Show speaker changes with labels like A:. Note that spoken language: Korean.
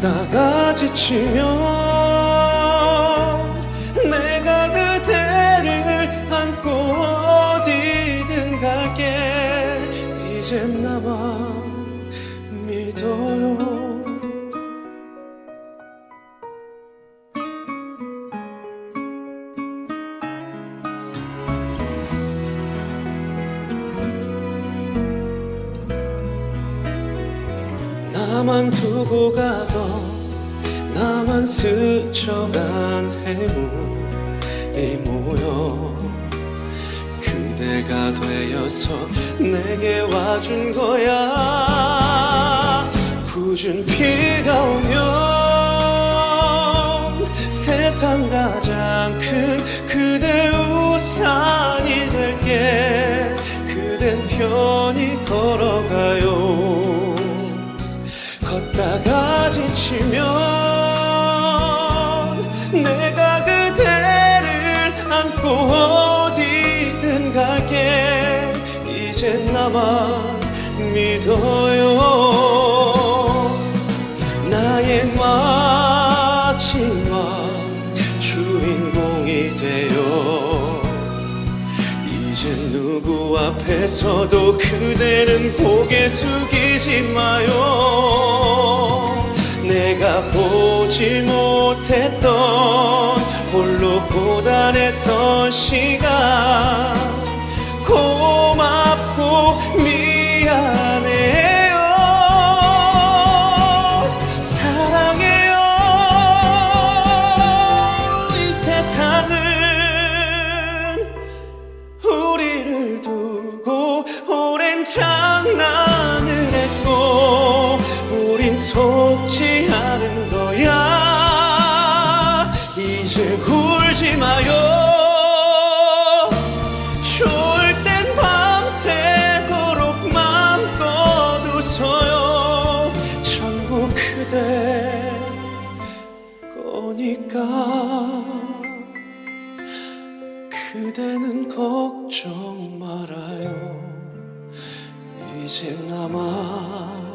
A: 걷다가 지치면 나만 두고 가던 나만 스쳐간 해물이 모여 그대가 되어서 내게 와준 거야. 굳은 비가 오면 세상 가장 큰 걷다가 지치면 내가 그대를 안고 어디든 갈게. 이젠 나만 믿어요. 나의 마지막 주인공이 되어 이제 누구 앞에서도 그대는 고개 숙이지 고단했던 시간. 고맙고 미안 그대는 걱정 말아요. 이제 나만